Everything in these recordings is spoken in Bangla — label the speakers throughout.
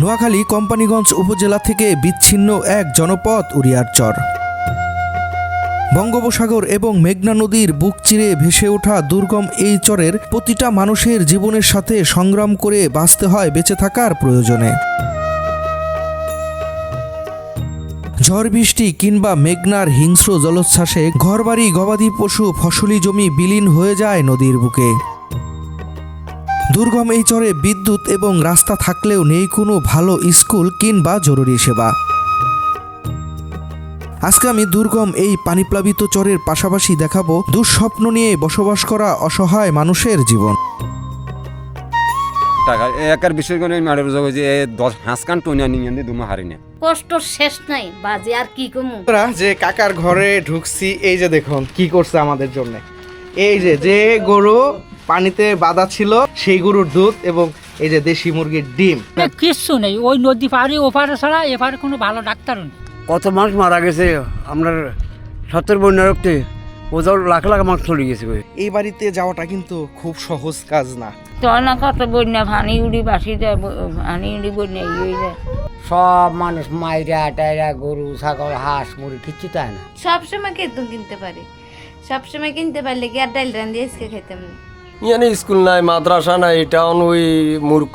Speaker 1: নোয়াখালী কোম্পানিগঞ্জ উপজেলা থেকে বিচ্ছিন্ন এক জনপদ উরিয়ারচর বঙ্গোপসাগর এবং মেঘনা নদীর বুক চিরে ভেসে ওঠা দুর্গম এই চরের প্রতিটা মানুষের জীবনের সাথে সংগ্রাম করে বাঁচতে হয় বেঁচে থাকার প্রয়োজনে। ঝড় বৃষ্টি কিংবা মেঘনার হিংস্র জলোচ্ছ্বাসে ঘরবাড়ি গবাদি পশু ফসলি জমি বিলীন হয়ে যায় নদীর বুকে। দুর্গম এই চরে বিদ্যুৎ এবং রাস্তা থাকলেও নেই কোনো ভালো স্কুল কিংবা জরুরি সেবা। আজকে আমি দুর্গম এই পানিপ্লাবিত চরের পাশাপাশি দেখাবো দুঃস্বপ্ন নিয়ে বসবাস করা অসহায় মানুষের জীবন।
Speaker 2: টাকা একার বিশেষ করে মাঠের যোগ যে দশ হাঁস কান টনিয়া নিয়ে দিয়ে দুমা হারি না।
Speaker 3: কষ্ট শেষ নাই বাজে আর কি কমু?
Speaker 4: যে কাকার ঘরে ঢুকছি এই যে দেখুন কি করছে আমাদের জন্য। এই যে যে গরু পানিতে বাঁধা ছিল সেই গরুর দুধ এবং এই যে দেশি মুরগির ডিম।
Speaker 5: কিচ্ছু নেই ওই নদী পাড়ে ওপারে ছাড়া এপারে কোনো ভালো ডাক্তার নেই।
Speaker 6: কত মানুষ মারা গেছে আপনার সত্তর বন্যা রক্তে ওদের লাখ লাখ মানুষ চলে গেছে
Speaker 4: এই বাড়িতে যাওয়াটা কিন্তু খুব সহজ কাজ না।
Speaker 3: চল না কত বন্যা ভানি উড়ি বাসি যায় ভানি উড়ি বন্যা ইয়ে যায়।
Speaker 6: সব মানুষ মাইরা টাইরা গরু ছাগল হাঁস মুরগি কিচ্ছু তাই না।
Speaker 7: সবসময় কিন্তু কিনতে পারি। সবসময় কিনতে পারলে কি আর ডাইল রান দিয়ে আজকে খাইতাম না।
Speaker 8: ইয়ানি স্কুল নাই মাদ্রাসা নাই এটা ওই মূর্খ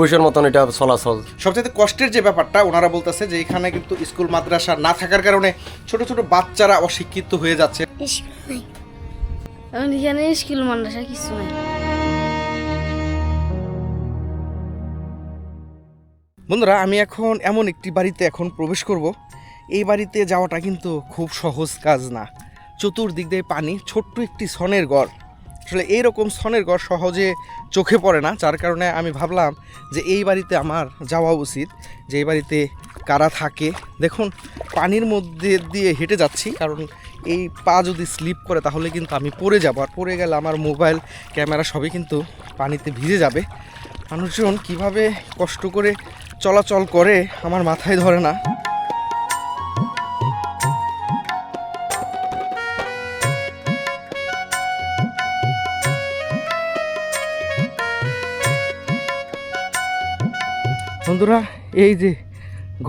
Speaker 8: বসের মতন এটা চলাচল।
Speaker 4: সবচেয়ে কষ্টের যে ব্যাপারটা ওনারা বলতেছে যে এখানে কিন্তু স্কুল মাদ্রাসা না থাকার কারণে ছোট ছোট বাচ্চারা অশিক্ষিত হয়ে যাচ্ছে।
Speaker 7: এখন স্কুল মাদ্রাসা কিছু নাই।
Speaker 4: বন্ধুরা আমি এখন এমন একটি বাড়িতে এখন প্রবেশ করব। এই বাড়িতে যাওয়াটা কিন্তু খুব সহজ কাজ না। চতুর্দিক দিয়ে পানি ছোট্ট একটি সনের ঘর আসলে এইরকম সনের ঘর সহজে চোখে পড়ে না, যার কারণে আমি ভাবলাম যে এই বাড়িতে আমার যাওয়া উচিত, যে এই বাড়িতে কারা থাকে। দেখুন, পানির মধ্যে দিয়ে হেঁটে যাচ্ছি, কারণ এই পা যদি স্লিপ করে তাহলে কিন্তু আমি পড়ে যাব। আর পড়ে গেলে আমার মোবাইল, ক্যামেরা সবই কিন্তু পানিতে ভিজে যাবে। মানুষজন কীভাবে কষ্ট করে চলাচল করে আমার মাথায় ধরে না। বন্ধুরা, এই যে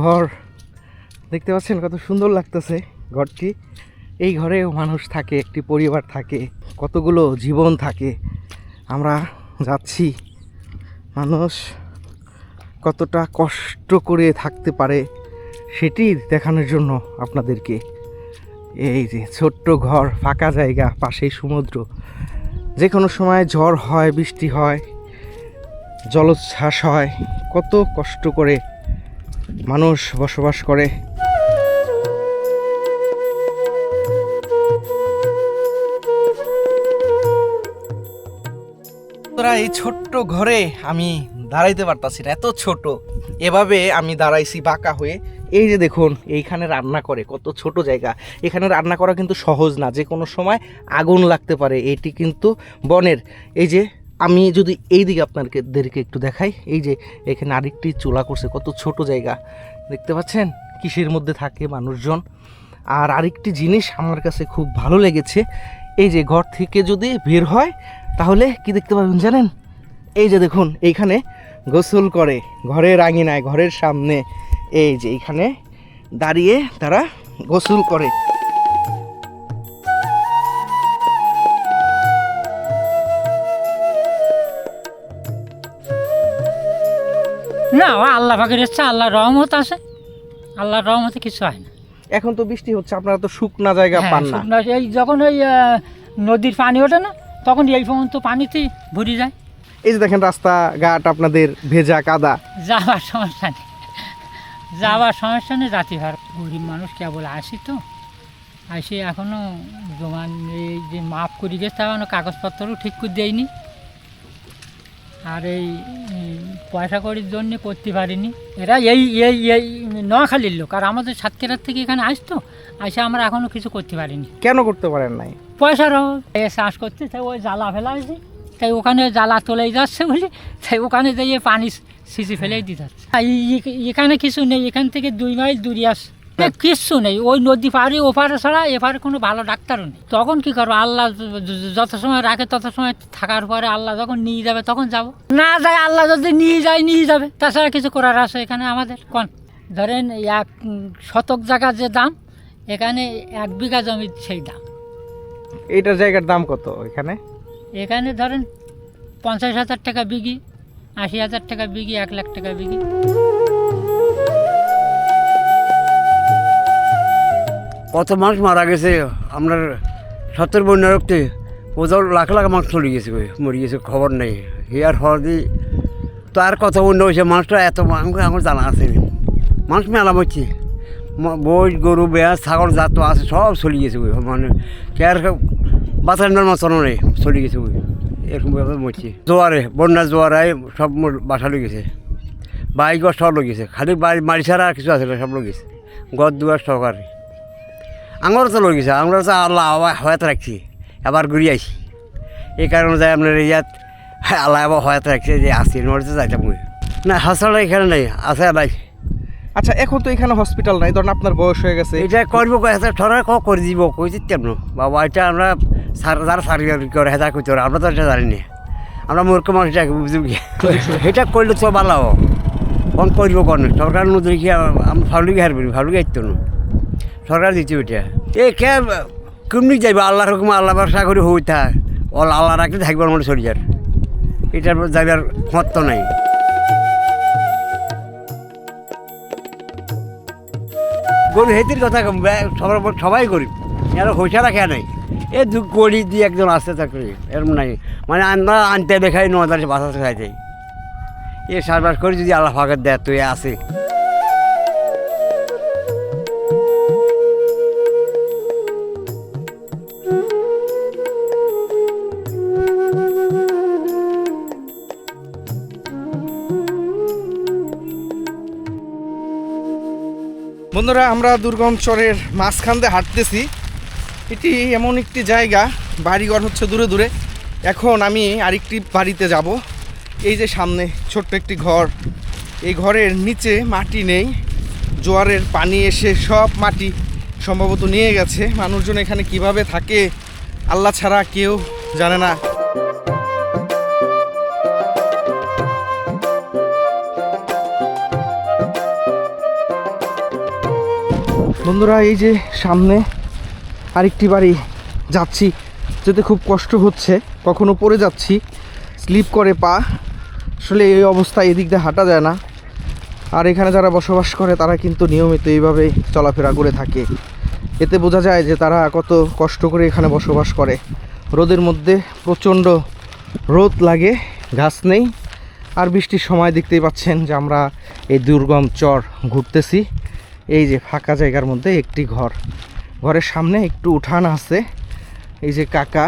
Speaker 4: ঘর, দেখতে পাচ্ছেন কত সুন্দর লাগতেছে ঘরটি। এই ঘরেও মানুষ থাকে, একটি পরিবার থাকে, কতগুলো জীবন থাকে। আমরা যাচ্ছি, মানুষ কতটা কষ্ট করে থাকতে পারে সেটি দেখানোর জন্য আপনাদেরকে। এই যে ছোট্ট ঘর, ফাঁকা জায়গা, পাশেই সমুদ্র। যে কোনো সময় ঝড় হয়, বৃষ্টি হয় জলোচ্ছ্বাস হয়। কত কষ্ট করে মানুষ বসবাস করে। তোরা এই ছোট্ট ঘরে আমি দাঁড়াইতে পারতাছি না, এত ছোট। এভাবে আমি দাঁড়াইছি বাঁকা হয়ে। এই যে দেখুন, এইখানে রান্না করে, কত ছোট জায়গা। এখানে রান্না করা কিন্তু সহজ না যে কোনো সময় আগুন লাগতে পারে, এটি কিন্তু বনের। এই যে আমি যদি এই দিকে আপনাদেরকে একটু দেখাই, এই যে এখানে আরেকটি চুলা করছে, কত ছোট জায়গা। দেখতে পাচ্ছেন? কিসের মধ্যে থাকে মানুষজন। আর আরেকটি জিনিস আমার কাছে খুব ভালো লেগেছে, এই যে ঘর থেকে যদি বের হয়, তাহলে কি দেখতে পাবেন জানেন? এই যে দেখুন, এইখানে গোসল করে, ঘরের আঙিনায়, ঘরের সামনে, এই যে এইখানে দাঁড়িয়ে তারা গোসল করে।
Speaker 5: না আল্লাহ পাকের ইচ্ছা আল্লাহ রহমত আছে। আল্লাহর রহমতে কিছু হয় না।
Speaker 4: এখন তো বৃষ্টি হচ্ছে আপনারা তো শুকনা জায়গা
Speaker 5: হ্যাঁ,
Speaker 4: পান না।
Speaker 5: শুকনো এই যখন ওই নদীর পানি ওঠে না তখন এই পর্যন্ত পানিতেই ভরে যায়।
Speaker 4: এই যে দেখেন রাস্তা ঘাট আপনাদের ভেজা কাদা।
Speaker 5: যাওয়ার সমস্যা নেই। যাওয়ার সমস্যা নেই জাতি ভার গরিব মানুষ কেবল আসি তো। আসি এখনও জমান এই যে মাপ করে গেছে এখনও কাগজপত্রও ঠিক করে দেয়নি। আর এই পয়সা করির জন্য করতে পারিনি। এরা এই এই এই নোয়াখালীর লোক। আর আমাদের সাতক্ষীরার থেকে এখানে আসতো আসে আমরা এখনও কিছু করতে পারিনি।
Speaker 4: কেন করতে পারেন নাই?
Speaker 5: পয়সার অভাব। এ চাষ করতে তাই ওই জ্বালা ফেলা হয়েছে তাই ওখানে জ্বালা তোলাই যাচ্ছে বলে তাই ওখানে যেয়ে পানি সিঁচি ফেলেই দিতে যাচ্ছে এখানে কিছু নেই এখান থেকে দুই মাইল দূরে আস এ কিচ্ছু নেই। ওই নদী পাড়ি ওপারে ছাড়া এপারে কোনো ভালো ডাক্তারও নেই। তখন কি করব? আল্লাহ যত সময় রাখে তত সময় থাকার পরে আল্লাহ যখন নিয়ে যাবে তখন যাব। না যায় আল্লাহ যদি নিয়ে যায় নিয়ে যাবে। তাছাড়া কিছু করার আছে এখানে আমাদের। কন? ধরেন এক শতক জায়গার যে দাম এখানে এক বিঘা জমির সেই দাম।
Speaker 4: এইটার জায়গার দাম কত এখানে?
Speaker 5: এখানে ধরেন পঞ্চাশ হাজার টাকা বিঘি আশি হাজার টাকা বিঘি এক লাখ টাকা বিঘি।
Speaker 6: কত মানুষ মারা গেছে আপনার সত্তর বন্যা রক্তে ওদের লাখ লাখ মানুষ চলে গেছে মরে গেছে, খবর নেই। হিয়ার হরদি তো আর কত বন্য হয়েছে, মানুষটা এত, আমাকে আমার জানা আছে। মানুষ মেলা মরছে। বই, গরু বেয়া ছাগল, জাত আছে, সব চলে গেছে মানে কে আর মতনও নেই, চলে গেছে এরকম ব্যাপার মরছে। জোয়ারে, বন্যা জোয়ারায় সব বাসা লই গেছে। বাইক সব লোক গেছে, খালি বাড়ি মারি ছাড়া আর কিছু আছে না, সব লোক গেছে। গদ দুয়ার সহকারে। আঙুর তো লোক গেছে আঙুর তো আল্লাহ আবার হয়াত রাখছি আবার ঘুরে আইছি এই কারণে যাই আপনার ইয়াত আল্লাহ আবার হয়াত রাখছে যে আসি নড়তে যাইতাম না হাসপাতাল এখানে নেই আছে নাই
Speaker 4: আচ্ছা এখন তো এখানে হসপিটাল নাই ধরুন আপনার বয়স হয়ে গেছে
Speaker 6: এটা করব সরকার ক করে দিব কই দিতাম না বাবা এটা আমরা যারা সার্ভিস করে হেদা করতে পারে আমরা তো এটা জানি না আমরা মূর্খ মানুষ কি এটা করলে তো ভালো হব কোন করব কোন সরকার নদী কি আমি ভাবলি হারবি ভাবলি গাইতো না সরকার দিচ্ছে ওইটা এ কে, কেমনি যাইবে? আল্লাহ রকম আল্লাহ ভরসা করে হই থাক ও আল্লাহ রাখলে থাকবার মনে শরীর এটার যাইবার মত নাই। গরু হেতির কথা সবার সবাই গরিব। এর হইসা রাখা নাই। এ দু গড়ি দিয়ে একজন আসতে থাকলে এরম নাই। মানে আমরা আনতে দেখাই ন হাজার বাঁচাতে খাইতে। এ সারবাস করে যদি আল্লাহ ফাঁকের দেয় তুই আসে
Speaker 4: বন্ধুরা, আমরা দুর্গম চরের মাঝখান দিয়ে হাঁটতেছি। এটি এমন একটি জায়গা, বাড়িঘর হচ্ছে দূরে দূরে। এখন আমি আরেকটি বাড়িতে যাব। এই যে সামনে ছোট্ট একটি ঘর। এই ঘরের নিচে মাটি নেই। জোয়ারের পানি এসে সব মাটি সম্ভবত নিয়ে গেছে। মানুষজন এখানে কীভাবে থাকে, আল্লাহ ছাড়া কেউ জানে না। বন্ধুরা, এই যে সামনে আরেকটি বাড়ি যাচ্ছি। যেতে খুব কষ্ট হচ্ছে, কখনো পড়ে যাচ্ছি, স্লিপ করে পা। আসলে এই অবস্থায় এদিক দিয়ে হাঁটা যায় না। আর এখানে যারা বসবাস করে, তারা কিন্তু নিয়মিত এইভাবে চলাফেরা করে থাকে। এতে বোঝা যায় যে তারা কত কষ্ট করে এখানে বসবাস করে। রোদের মধ্যে প্রচণ্ড রোদ লাগে, ঘাস নেই। আর বৃষ্টির সময় দেখতেই পাচ্ছেন যে আমরা এই দুর্গম চর ঘুরতেছি। এই যে ফাঁকা জায়গার মধ্যে একটি ঘর। ঘরের সামনে একটু উঠান আছে। এই যে কাকা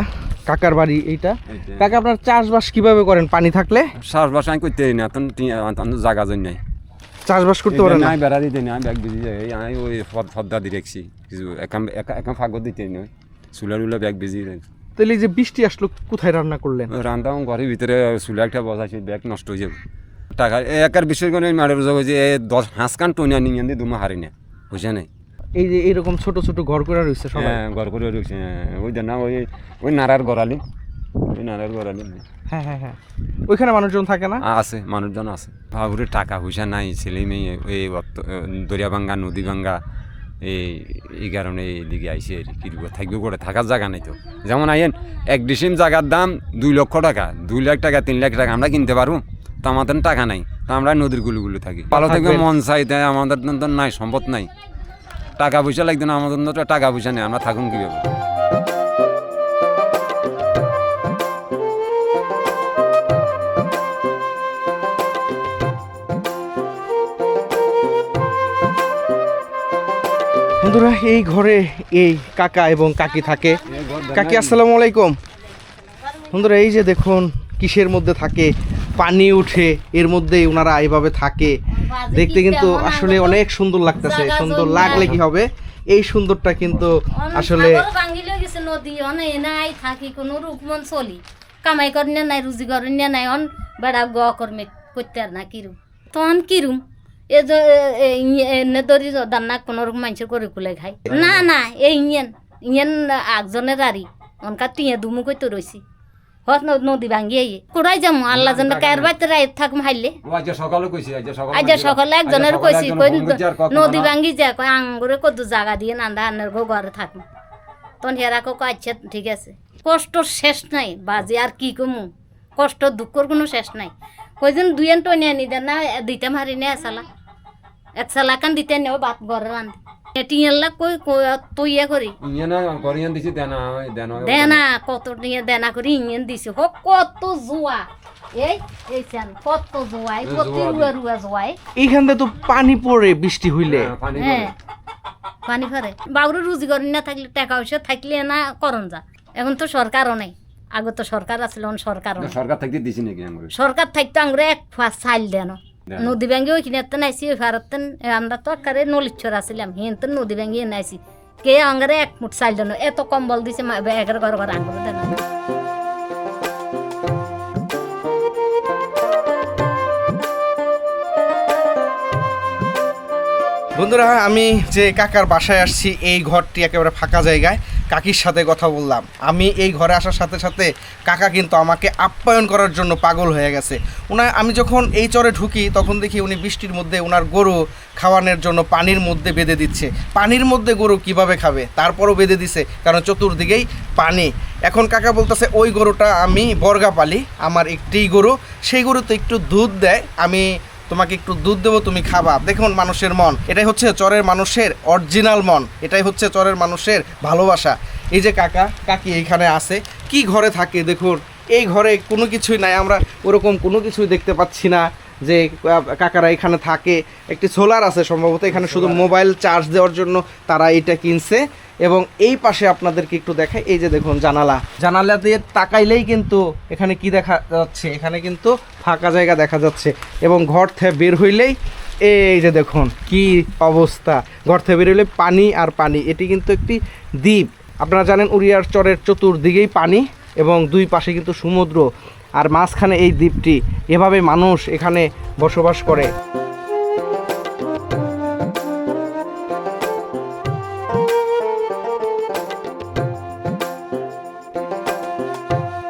Speaker 4: কাকার বাড়ি এইটা। কাকা আপনার চাষবাস কীভাবে করেন? পানি থাকলে?
Speaker 2: চাষবাস আমি করতে না তখন জায়গা জন্য। নাই
Speaker 4: চাষবাস করতে পারেন না?
Speaker 2: বেড়া দিতে না ব্যাগ বেজি যাই আমি ওই ফদ ফদ্দা দিয়ে রেখছি। কিছু একাম একাম ফাগর দিতে নয় চুলা টুলা ব্যাগ বিজি
Speaker 4: তাহলে এই যে বৃষ্টি আসলো কোথায় রান্না করলেন?
Speaker 2: রান্না ঘরের ভিতরে চুলা একটা বসাইছি ব্যাগ নষ্ট হয়ে যাবে। টাকা। একার বিশেষ করে মাঠের বুঝা যে এ দশ হাঁস কান টনিয়া নিয়ে দিয়ে দুমা হারি না। বুঝছে নাই?
Speaker 4: এই যে এরকম ছোট ছোট ঘর করে রয়েছে সবাই?
Speaker 2: হ্যাঁ ঘর করে ঢুকছে ওই দেন না ওই ওই নারার গড়ালি। ওই নারার গড়ালি।
Speaker 4: হ্যাঁ হ্যাঁ হ্যাঁ। ওইখানে মানুষজন থাকে না?
Speaker 2: আছে মানুষজন আছে। ভাবুরে টাকা পয়সা নাই ছেলে মেয়ে এই নদী ভাঙ্গা এই এই কারণে এইদিকে আইসে আর কি। থাকবে করে থাকার জায়গা নাই তো। যেমন আইন এক ডিসিম জায়গার দাম দুই লক্ষ টাকা দুই লাখ টাকা তিন লাখ টাকা আমরা কিনতে পারব? তো আমাদের টাকা নাই তো আমরা নদীরগুলো থাকি। ভালো থেকে
Speaker 4: থাকবেন।
Speaker 2: মন চাই তাই আমাদের তো নাই সম্পদ নাই। টাকা পয়সা লাগবে না আমাদের তো টাকা পয়সা নেই আমরা থাকুন কীভাবে?
Speaker 4: বন্ধুরা এই ঘরে এই কাকা এবং কাকি থাকে। কাকি আসসালামু আলাইকুম। বন্ধুরা এই যে দেখুন কিসের মধ্যে থাকে? পানি উঠে এর মধ্যেই ওনারা এইভাবে থাকে। দেখতে কিন্তু আসলে অনেক সুন্দর লাগতেছে। সুন্দর লাগলে কি হবে? এই সুন্দরটা কিন্তু আসলে
Speaker 9: নদী নাই থাকি কোনো রূপ মন চলি। কামাই করেন নাই রুজি করেন নাই অন বেড়া গ কর্মে করতে আর না কিরুম। তখন কিরুম? এ ইয়ে- এনে ধরি দান্না কোনো রকম মানুষের করে কুলে খাই না না এই ইয়েন ইয়েন একজনের আরি অনকা টিয়ে দুমু কইতে রইছি। হস নদী ভাঙ্গি আইয়ে কোড়াই যাম আল্লাহ যেন কার বাইতে রাই থাকম হাইলে
Speaker 2: আজ সকালে কইছি আজ সকালে
Speaker 9: আজ সকালে একজনের কইছি কই নদী ভাঙ্গি যায় কই আঙ্গুরে কত জায়গা দিয়ে নান্দা আনের গো ঘরে থাকব তখন হেরা কো আচ্ছা ঠিক আছে। কষ্ট শেষ নাই বাজে আর কি কমু? কষ্ট দুঃখর কোনো শেষ নাই। কইদিন দুইয়েন টনে আনি দেন না দিতে মারি নে এসালা এক সালা কান দিতে নেও ভাত ঘরে রান্ধি। টিয়াল্লা কই তৈয়া করি?
Speaker 2: দিছি দেনা দেনা
Speaker 9: দেনা। কত নিয়ে দেনা করি ইঞ্জিন দিছে। হোক কত জুয়া। এই এই কত জুয়াই কত রুয়া রুয়া জুয়াই
Speaker 4: এইখান তো পানি পড়ে বৃষ্টি হইলে।
Speaker 2: পানি
Speaker 9: হ্যাঁ পানি ফেরে বাবুর রুজি করি না থাকলে টাকা পয়সা থাকলে না করন যা। এখন তো সরকারও নেই। আগে তো সরকার আছিল নেই।
Speaker 2: সরকার থেকে দিছি নাকি
Speaker 9: সরকার থাকতো আমরা এক ফাঁস চাইল দেন
Speaker 2: দেন।
Speaker 9: নদী ব্যাঙ্গে ওইখানে তো নাইছি ওই ভারতেন আমরা তো আকারে নলিচ্ছর আসিলাম হিন নদী ব্যাঙ্গে নাইছি কে আঙ্গারে এক মুঠ চাইল এত কম্বল দিছে একের ঘর ঘর আঙ্গুর
Speaker 4: বন্ধুরা, আমি যে কাকার বাসায় আসছি, এই ঘরটি একেবারে ফাঁকা জায়গায়। কাকির সাথে কথা বললাম। আমি এই ঘরে আসার সাথে সাথে কাকা কিন্তু আমাকে আপ্যায়ন করার জন্য পাগল হয়ে গেছে। ওনার আমি যখন এই চরে ঢুকি, তখন দেখি উনি বৃষ্টির মধ্যে ওনার গরু খাওয়ানোর জন্য পানির মধ্যে বেঁধে দিচ্ছে। পানির মধ্যে গরু কীভাবে খাবে? তারপরও বেঁধে দিছে, কারণ চতুর্দিকেই পানি। এখন কাকা বলতেছে, ওই গরুটা আমি বর্গা পালি আমার একটি গরু। সেই গরু তো একটু দুধ দেয়। আমি তোমাকে একটু দুধ দেবো তুমি খাবা। দেখুন মানুষের মন। এটাই হচ্ছে চরের মানুষের অরিজিনাল মন। এটাই হচ্ছে চরের মানুষের ভালোবাসা। এই যে কাকা কাকি এইখানে আছে। কি ঘরে থাকে দেখুন। এই ঘরে কোনো কিছুই নাই। আমরা ওরকম কোনো কিছুই দেখতে পাচ্ছি না যে কাকারা এখানে থাকে। একটি সোলার আছে সম্ভবত। এখানে শুধু মোবাইল চার্জ দেওয়ার জন্য তারা এটা কিনছে। এবং এই পাশে আপনাদেরকে একটু দেখাই, এই যে দেখুন জানালা। জানালা দিয়ে তাকাইলেই কিন্তু এখানে কি দেখা যাচ্ছে? এখানে কিন্তু ফাঁকা জায়গা দেখা যাচ্ছে এবং ঘর থেকে বের হইলেই এই যে দেখুন কি অবস্থা। ঘর থেকে বের হইলে পানি আর পানি, এটি কিন্তু একটি দ্বীপ। আপনারা জানেন উড়িয়ার চরের চতুর্দিকেই পানি এবং দুই পাশে কিন্তু সমুদ্র। আর মাঝখানে এই দ্বীপটি, এভাবে মানুষ এখানে বসবাস করে।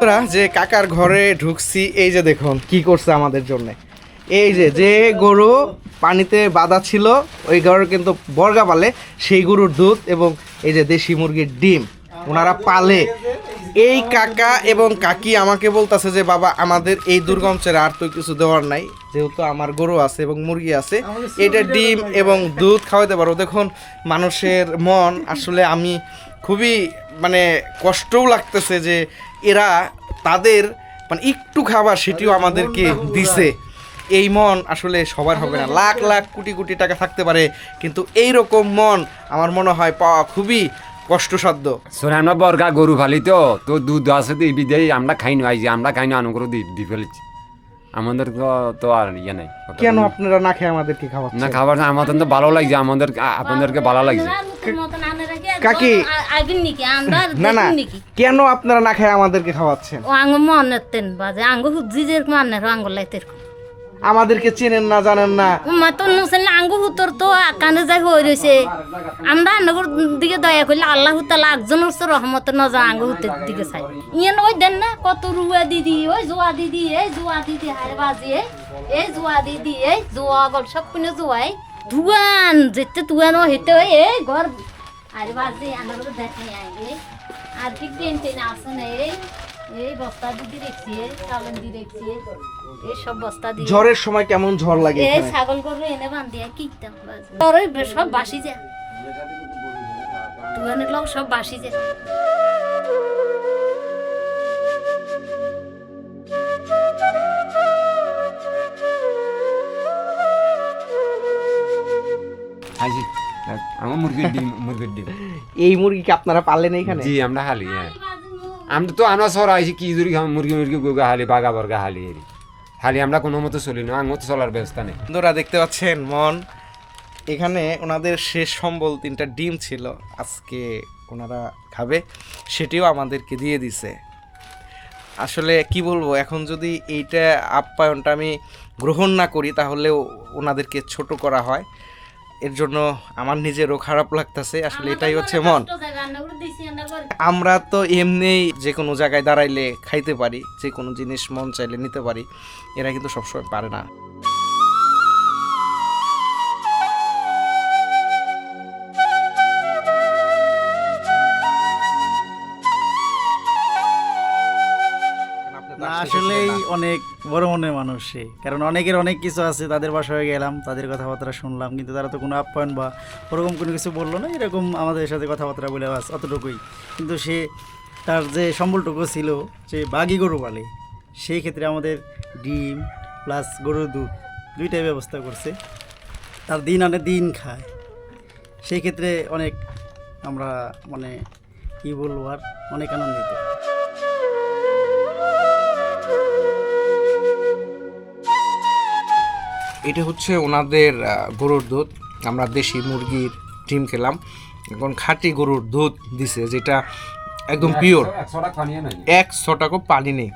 Speaker 4: বন্ধুরা, যে কাকার ঘরে ঢুকছি এই যে দেখুন কি করছে আমাদের জন্য। এই যে যে গরু পানিতে বাঁধা ছিল ওই গরুর কিন্তু বর্গা পালে সেই গরুর দুধ এবং এই যে দেশি মুরগির ডিম ওনারা পালে। এই কাকা এবং কাকি আমাকে বলতেছে যে বাবা আমাদের এই দুর্গম ছেড়ে আর তো কিছু দেওয়ার নাই। যেহেতু আমার গরু আছে এবং মুরগি আছে এটা ডিম এবং দুধ খাওয়াতে পারো। দেখুন মানুষের মন আসলে আমি খুবই মানে কষ্টও লাগতেছে যে এরা তাদের মানে একটু খাবার সেটিও আমাদেরকে দিছে। এই মন আসলে সবার হবে না। লাখ লাখ কোটি কোটি টাকা থাকতে পারে কিন্তু এই রকম মন আমার মনে হয় পাওয়া খুবই কষ্টসাধ্য।
Speaker 2: শোনে আমরা বর্গা গরু ফালি তো তো দুধ আছে তো এই বিদেই আমরা খাইনি আইছি আমরা খাইনি অনুগ্রহ দি দি ফেলেছি। আমাদের তো তো আর ইয়ে নাই।
Speaker 4: কেন আপনারা না খেয়ে আমাদেরকে খাওয়াচ্ছেন?
Speaker 2: না খাবার না আমাদের তো ভালো লাগছে আমাদের আপনাদেরকে ভালো লাগছে।
Speaker 4: কাকি। না না কেন আপনারা না খেয়ে আমাদেরকে খাওয়াচ্ছেন?
Speaker 9: ও আঙ্গ মনের তেন বাজে আঙ্গ হুজি যেরকম আনের আঙ্গ লাইতে
Speaker 4: আমাদেরকে চেনেন না জানেন না।
Speaker 9: মা তো নুসেন আঙ্গ হুতর তো কানে যাই হয়ে রয়েছে আমরা আঙ্গর দিকে দয়া করলে আল্লাহ তালা একজন হচ্ছে রহমত নজর আঙ্গ হুতের দিকে চাই। ইয়েন ওই দেন না কত রুয়া দিদি ওই জোয়া দিদি এই জোয়া দিদি হারে বাজি এই, জোয়া দিদি এই জোয়া গল সব কিনে জোয়াই। ধুয়ান যেতে ধুয়ান ও হেতে ওই এই ঘর। আরে বাজি আনার দেখে আই আর ঠিক টেন টেন আসে না এই। এই বস্তা দিদি রেখছি চালন দি রেখছি এই সব বস্তা দিয়ে।
Speaker 4: ঝড়ের সময় কেমন ঝড় লাগে
Speaker 9: এই ছাগল গরু এনে বান্ধিয়া কিনতাম সব বাসি যা তুয়ানের লোক সব বাসি যা
Speaker 2: আইছি আমার মুরগির ডিম মুরগির ডিম।
Speaker 4: এই মুরগি কি আপনারা পাললেন এখানে?
Speaker 2: জি আমরা হালি হ্যাঁ। আমরা তো আমরা সর আইছি, কি খাম, মুরগি মুরগি গুগা হালি, বাগা বর্গা হালি এরি। হালি আমরা কোনো মতো চলি না আঙ তো চলার ব্যবস্থা নেই।
Speaker 4: বন্ধুরা, দেখতে পাচ্ছেন মন? এখানে ওনাদের শেষ সম্বল তিনটা ডিম ছিল, আজকে ওনারা খাবে, সেটিও আমাদেরকে দিয়ে দিছে। আসলে কি বলব, এখন যদি এইটা আপ্যায়নটা আমি গ্রহণ না করি, তাহলেও ওনাদেরকে ছোট করা হয়। এর জন্য আমার নিজেরও খারাপ লাগতেছে। আসলে এটাই হচ্ছে মন। আমরা তো এমনিই যে কোনো জায়গায় দাঁড়াইলে খাইতে পারি যে কোনো জিনিস মন চাইলে নিতে পারি এরা কিন্তু সবসময় পারে না।
Speaker 10: আসলেই অনেক বড় মনের মানুষ সে। কারণ অনেকের অনেক কিছু আছে তাদের বাসায় গেলাম তাদের কথাবার্তা শুনলাম কিন্তু তারা তো কোনো আপ্যায়ন বা ওরকম কোনো কিছু বলল না এরকম আমাদের সাথে কথাবার্তা বলে বাস অতটুকুই। কিন্তু সে তার যে সম্বলটুকু ছিল যে বাগি গরু পালে সেই ক্ষেত্রে আমাদের ডিম প্লাস গরুর দুধ দুইটাই ব্যবস্থা করছে। তার দিন আনে দিন খায়। সেই ক্ষেত্রে অনেক আমরা মানে কী বলব আর অনেক আনন্দিত।
Speaker 4: এটা হচ্ছে ওনাদের গরুর দুধ। আমরা দেশি মুরগির ডিম খেলাম। এখন খাঁটি গরুর দুধ দিছে যেটা একদম পিওর এক ছটাকও পানি নেই।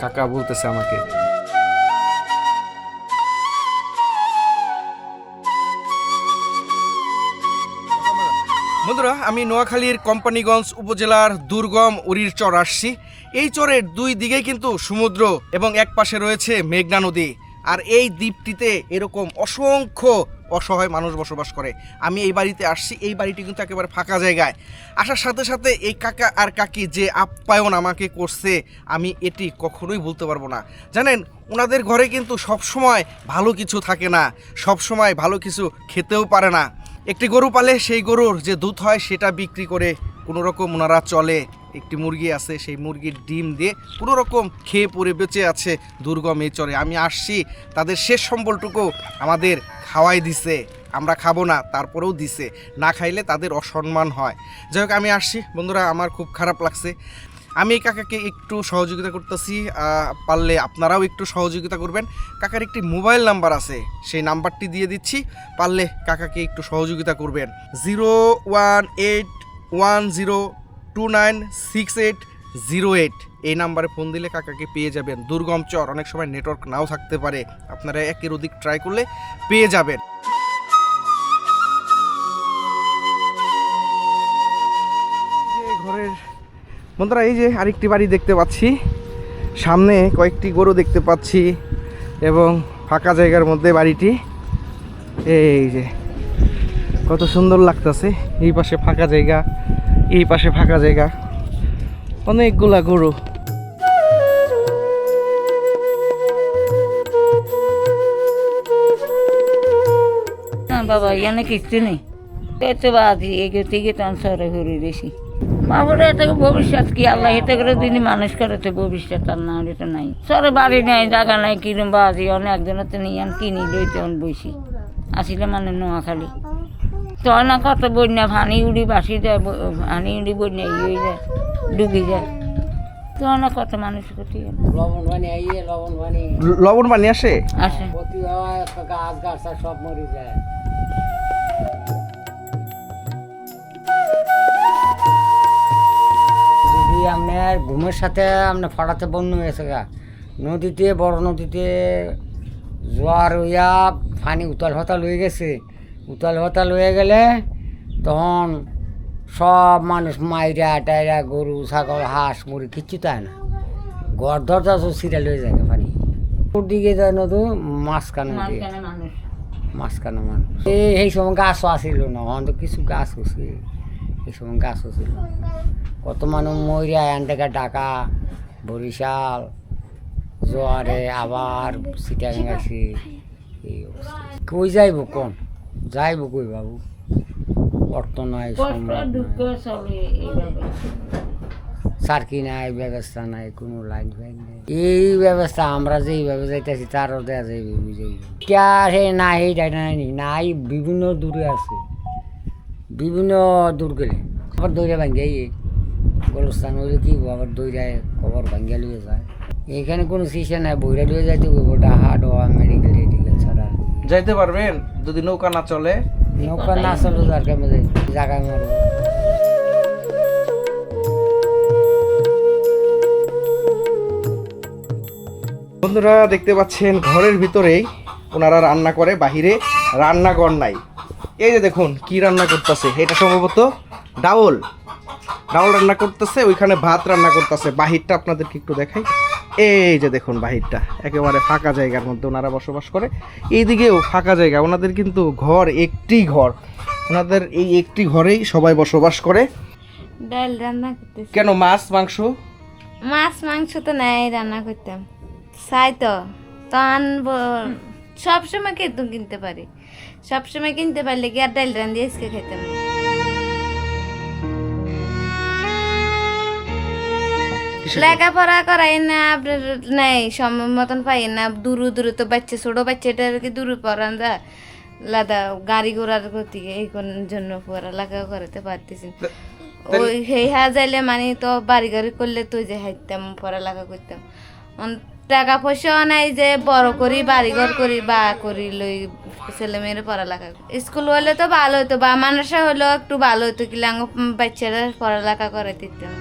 Speaker 4: কাকা বলতেছে আমাকে। বন্ধুরা আমি নোয়াখালীর কোম্পানিগঞ্জ উপজেলার দুর্গম উরির চর আসছি। এই চরের দুই দিকেই কিন্তু সমুদ্র এবং এক পাশে রয়েছে মেঘনা নদী। আর এই দ্বীপটিতে এরকম অসংখ্য অসহায় মানুষ বসবাস করে। আমি এই বাড়িতে আসছি, এই বাড়িটি কিন্তু একেবারে ফাঁকা জায়গায়। আসার সাথে সাথে এই কাকা আর কাকি যে আপ্যায়ন আমাকে করছে, আমি এটি কখনোই বলতে পারব না। জানেন ওনাদের ঘরে কিন্তু সব সময় ভালো কিছু থাকে না সব সময় ভালো কিছু খেতেও পারে না। একটি গরু পালে সেই গরুর যে দুধ হয়, সেটা বিক্রি করে কোনো রকম ওনারা চলে। একটি মুরগি আছে, সেই মুরগির ডিম দিয়ে কোনো রকম খেয়ে পরে বেঁচে আছে দুর্গম এই চরে। আমি আসছি, তাদের শেষ সম্বলটুকু আমাদের খাওয়াই দিছে। আমরা খাব না, তারপরেও দিছে। না খাইলে তাদের অসম্মান হয়। যাই হোক, আমি আসছি। বন্ধুরা, আমার খুব খারাপ লাগছে। আমি এই কাকাকে একটু সহযোগিতা করতেছি পারলে আপনারাও একটু সহযোগিতা করবেন। কাকার একটি মোবাইল নাম্বার আছে, সেই নাম্বারটি দিয়ে দিচ্ছি। পারলে কাকাকে একটু সহযোগিতা করবেন। Zero one eight one zero two nine six eight zero eight এই নাম্বারে ফোন দিলে কাকাকে পেয়ে যাবেন। দুর্গম চর, অনেক সময় নেটওয়ার্ক নাও থাকতে পারে। আপনারা একের অধিক ট্রাই করলে পেয়ে যাবেন। ঘরের, বন্ধুরা, এই যে আরেকটি বাড়ি দেখতে পাচ্ছি। সামনে কয়েকটি গরু দেখতে পাচ্ছি এবং ফাঁকা জায়গার মধ্যে বাড়িটি। এই যে, কত সুন্দর লাগতেছে। এই পাশে ফাঁকা জায়গা। এই পাশে ফাঁকা জায়গা। অনেকগুলা গরু।
Speaker 3: বাবা, এখানে কিচ্ছু নেই। এতে বাজি এগে থেকে তখন সরে ঘুরে বেশি বাবার এতে ভবিষ্যৎ কি? আল্লাহ এতে করে দিনই মানুষ করে তো ভবিষ্যৎ, আর না হলে তো নাই। সরে বাড়ি নাই, জায়গা নাই, কিরম বাজি? অনেক একজনের তো নিয়ে কিনি লই তখন বসি আসিলে মানে নোয়াখালী। না কত বন্যা ভানি উড়ি বাসি যায় ভানি উড়ি বন্যা ইয়ে হয়ে যায় ডুবি যায়। তখন না কত মানুষ ক্ষতি
Speaker 11: লবণ পানি আইয়ে লবণ পানি
Speaker 4: লবণ পানি আসে?
Speaker 3: আসে।
Speaker 11: ক্ষতি গাছ গাছ সব মরে যায়। যদি আপনার ঘুমের সাথে আপনার ফাটাতে বন্য হয়েছে গা নদীতে বড় নদীতে জোয়ার হইয়া পানি উতাল হতাল হয়ে গেছে উতাল হতাল হয়ে গেলে তখন সব মানুষ মাইরা টাইরা গরু ছাগল হাঁস মুড়ি কিচ্ছু তাই না। ঘর দরজা সব সিরিয়াল হয়ে যায় পানি দিকে যায় নদী মাঝখানে দিয়ে।
Speaker 3: মাঝখানে মানুষ।
Speaker 11: এই এই সময় গাছও আসিল না অন্ত কিছু গাছ হচ্ছে। এই সময় গাছ হচ্ছিল কত মানুষ মরিয়া এন থেকে ঢাকা বরিশাল জোয়ারে আবার সিটাং গেছে। এই অবস্থা। কই যাইব কোন? যাইব কই বাবু? অর্থ নাই। সার্কি নাই ব্যবস্থা নাই কোনো লাইন ফাইন নাই। এই ব্যবস্থা আমরা যেইভাবে যাইতেছি তারও দেওয়া যাইবে বুঝেই কে হে না এইটা নাই নাই বিভিন্ন দূরে আছে। বিভিন্ন দূর গেলে। আবার দৌড়ে ভাঙ্গে গোলস্থান হইলে কি আবার দৌড়ে খবর ভাঙ্গে লিয়ে যায়। এখানে কোনো সিসে নাই বইরা লিয়ে যাইতে হাট হওয়া মেডিকেল
Speaker 4: যাইতে পারবেন? যদি নৌকা না চলে?
Speaker 11: নৌকা না চলে যার জায়গায়
Speaker 4: বন্ধুরা দেখতে পাচ্ছেন ঘরের ভিতরেই ওনারা রান্না করে বাহিরে রান্নাঘর নাই। এই যে দেখুন কি রান্না করতেছে? এটা সম্ভবত ডাউল। ডাউল রান্না করতেছে ওইখানে ভাত রান্না করতেছে। বাহিরটা আপনাদেরকে একটু দেখাই। এই যে দেখুন বাহিরটা একেবারে ফাঁকা জায়গার মধ্যে ওনারা বসবাস করে। এইদিকেও ফাঁকা জায়গা ওনাদের কিন্তু ঘর একটি ঘর। ওনাদের এই একটি ঘরেই সবাই বসবাস করে।
Speaker 7: ডাল রান্না করতেছি।
Speaker 4: কেন মাছ মাংস?
Speaker 7: মাছ মাংস তো নাই রান্না করতাম। চাই তো তখন সবসময় কিন্তু কিনতে পারি। সবসময় কিনতে পারলে কি আর ডাল রান্ধি আজকে খেতাম না। লেখাপড়া করাই না আপনার নাই সময় মতন পাই না। দূর দূরে তো বাচ্চা ছোট বাচ্চাটার কি দূরে পড়ান যা? লাদা গাড়ি ঘোড়ার গতি এই জন্য পড়ালেখা করাতে পারতেছি ওই সেই হা যাইলে মানে তো বাড়ি গাড়ি করলে তো যে হাইতাম পড়ালেখা করতাম। টাকা পয়সাও নাই যে বড় করি বাড়ি ঘর করি বা করি লই ছেলে মেয়ের পড়ালেখা স্কুল হলে তো ভালো হতো বা মানুষা হলেও একটু ভালো হতো কি লাঙ্গ বাচ্চারা পড়ালেখা করে দিতাম।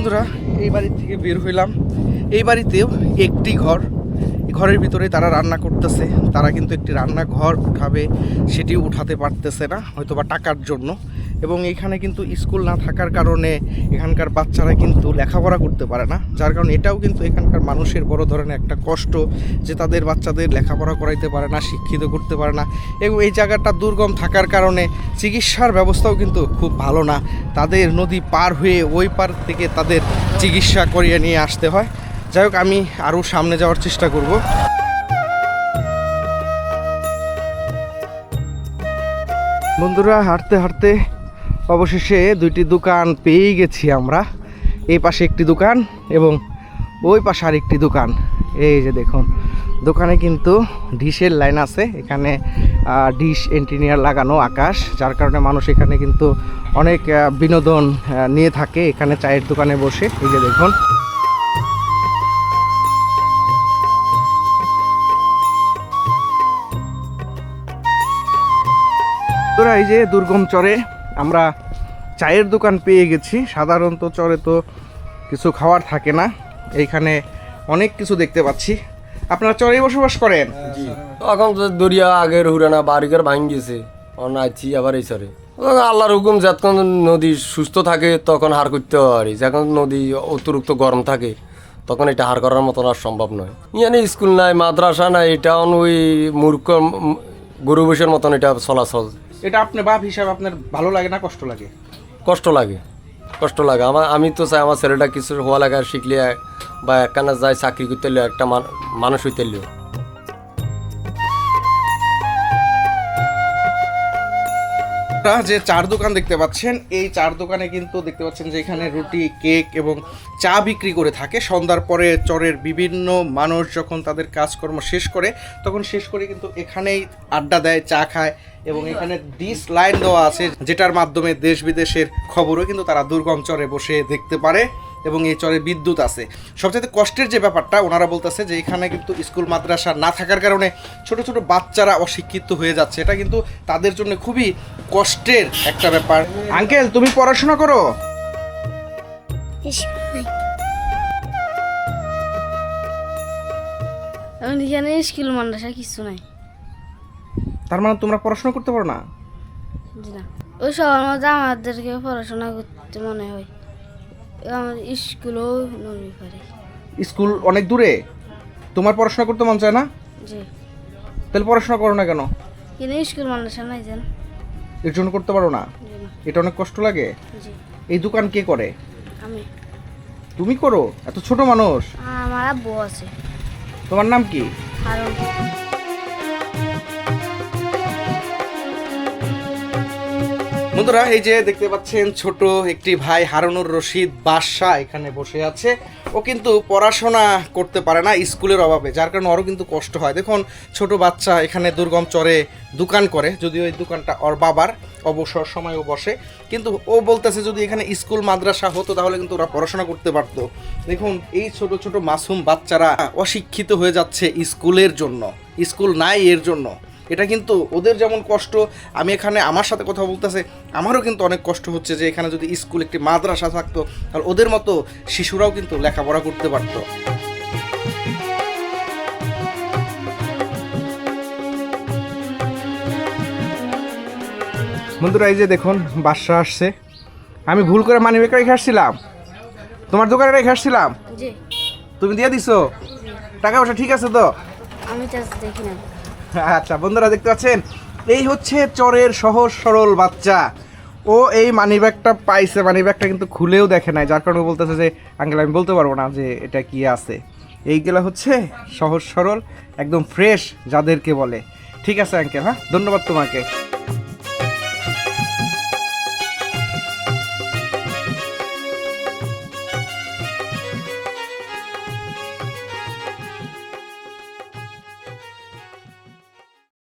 Speaker 4: বন্ধুরা, এই বাড়ি থেকে বের হইলাম। এই বাড়িতেও একটি ঘর। ঘরের ভিতরে তারা রান্না করতেছে। তারা কিন্তু একটি রান্নাঘর উঠাবে সেটি উঠাতে পারতেছে না হয়তো বা টাকার জন্য। এবং এখানে কিন্তু স্কুল না থাকার কারণে এখানকার বাচ্চারা কিন্তু লেখাপড়া করতে পারে না। যার কারণে এটাও কিন্তু এখানকার মানুষের বড় ধরনের একটা কষ্ট যে তাদের বাচ্চাদের লেখাপড়া করাইতে পারে না, শিক্ষিত করতে পারে না। এবং এই জায়গাটা দুর্গম থাকার কারণে চিকিৎসার ব্যবস্থাও কিন্তু খুব ভালো না। তাদের নদী পার হয়ে ওই পার থেকে তাদের চিকিৎসা করিয়ে নিয়ে আসতে হয়। যাই হোক, আমি আরও সামনে যাওয়ার চেষ্টা করব। বন্ধুরা, হাঁটতে হাঁটতে অবশেষে দুইটি দোকান পেয়ে গেছি আমরা। এই পাশে একটি দোকান এবং ওই পাশে আরেকটি দোকান। এই যে দেখুন, দোকানে কিন্তু ডিশের লাইন আছে। এখানে ডিশ এন্টিনিয়ার লাগানো আকাশ, যার কারণে মানুষ এখানে কিন্তু অনেক বিনোদন নিয়ে থাকে এখানে চায়ের দোকানে বসে। এই যে দেখুন। এই যে দুর্গম চরে আমরা চায়ের দোকান পেয়ে গেছি। সাধারণত চরে তো কিছু খাওয়ার থাকে না। এইখানে অনেক কিছু দেখতে পাচ্ছি। আপনারা চরে বসবাস করেন?
Speaker 8: এখন তো দরিয়া, আগের হুরানা, বাড়িঘর ভাঙ গেছে। অন আছি আবার এই চরে। আল্লাহর হুকুম যতক্ষণ নদী সুস্থ থাকে, তখন হার করতে পারি। যখন নদী অতিরিক্ত গরম থাকে, তখন এটা হার করার মতন আর সম্ভব নয়। ইয়ানি স্কুল নাই, মাদ্রাসা নাই, এটা ওই মূর্খ গরু বসের মতন এটা চলাচল।
Speaker 4: এটা আপনার বাপ হিসাবে আপনার ভালো লাগে না, কষ্ট লাগে?
Speaker 8: কষ্ট লাগে কষ্ট লাগে। আমার, আমি তো চাই আমার ছেলেটা কিছু হওয়া লাগে শিখলে বা একখানা যায় চাকরি করতে একটা মান- মানুষ হইতে
Speaker 4: আপনারা যে চার দোকান দেখতে পাচ্ছেন, এই চার দোকানে কিন্তু দেখতে পাচ্ছেন যে এখানে রুটি, কেক এবং চা বিক্রি করে থাকে। সন্ধ্যার পরে চরের বিভিন্ন মানুষ যখন তাদের কাজকর্ম শেষ করে, তখন শেষ করে কিন্তু এখানেই আড্ডা দেয়, চা খায় এবং এখানে ডিস লাইন দেওয়া আছে, যেটার মাধ্যমে দেশ বিদেশের খবরও কিন্তু তারা দুর্গম চরে বসে দেখতে পারে। এবং এই চরে বিদ্যুৎ আছে। সবচেয়ে কষ্টের যে ব্যাপারটা ওনারা বলতেছে যে এখানে কিন্তু স্কুল মাদ্রাসা না থাকার কারণে ছোট ছোট বাচ্চারা অশিক্ষিত হয়ে যাচ্ছে। এটা কিন্তু তাদের জন্য খুবই কষ্টের একটা ব্যাপার। আঙ্কেল তুমি পড়াশোনা করো?
Speaker 9: এখন স্কুল মাদ্রাসা কিছু নাই।
Speaker 4: তার মানে তোমরা পড়াশোনা করতে পারো না।
Speaker 9: ওই সবার মধ্যে আমাদেরকে পড়াশোনা করতে মনে হয়। আমার স্কুলও নড়ি পারে।
Speaker 4: স্কুল অনেক দূরে? তোমার পড়াশোনা করতে মন চায় না?
Speaker 9: জি।
Speaker 4: তাহলে পড়াশোনা করো না কেন?
Speaker 9: কিন্তু স্কুল মাদ্রাসা নাই যেন
Speaker 4: এর জন্য করতে পারো না?
Speaker 9: জি না।
Speaker 4: এটা অনেক কষ্ট লাগে?
Speaker 9: জি।
Speaker 4: এই দোকান কে করে?
Speaker 9: আমি।
Speaker 4: তুমি করো? এত ছোট মানুষ।
Speaker 9: আমার আব্বু আছে।
Speaker 4: তোমার নাম কি?
Speaker 9: কারণ
Speaker 4: বন্ধুরা, এই যে দেখতে পাচ্ছেন ছোট একটি ভাই হারুনুর রশিদ বাদশাহ এখানে বসে আছে। ও কিন্তু পড়াশোনা করতে পারে না স্কুলের অভাবে, যার কারণে ওরও কিন্তু কষ্ট হয়। দেখুন, ছোট বাচ্চা এখানে দুর্গম চরে দোকান করে, যদিও এই দোকানটা ওর বাবার অবসর সময়ও বসে। কিন্তু ও বলতেছে, যদি এখানে স্কুল, মাদ্রাসা হতো, তাহলে কিন্তু ওরা পড়াশোনা করতে পারতো। দেখুন, এই ছোট ছোট মাসুম বাচ্চারা অশিক্ষিত হয়ে যাচ্ছে স্কুলের জন্য, স্কুল নাই এর জন্য। এটা কিন্তু ওদের যেমন কষ্ট আমি এখানে আমার সাথে কথা বলতেছে আমারও কিন্তু অনেক কষ্ট হচ্ছে যে এখানে যদি স্কুল একটি মাদ্রাসা থাকতো তাহলে ওদের মতো শিশুরাও কিন্তু লেখাপড়া করতে পারতো। বন্ধুরা এই যে দেখুন বাসা আসছে। আমি ভুল করে মানি ব্যাগ রেখে আসছিলাম। তোমার দোকানে রেখে আসছিলাম? তুমি দিয়ে দিছো? টাকা পয়সা ঠিক আছে তো?
Speaker 9: আমি দেখি না।
Speaker 4: আচ্ছা বন্ধুরা দেখতে পাচ্ছেন? এই হচ্ছে চরের সহজ সরল বাচ্চা। ও এই মানি ব্যাগটা পাইছে মানি ব্যাগটা কিন্তু খুলেও দেখে নাই, যার কারণে বলতেছে যে আঙ্কেল আমি বলতে পারব না যে এটা কি আছে। এইগুলো হচ্ছে সহজ সরল, একদম ফ্রেশ যাদেরকে বলে। ঠিক আছে আঙ্কেল হ্যাঁ? ধন্যবাদ তোমাকে।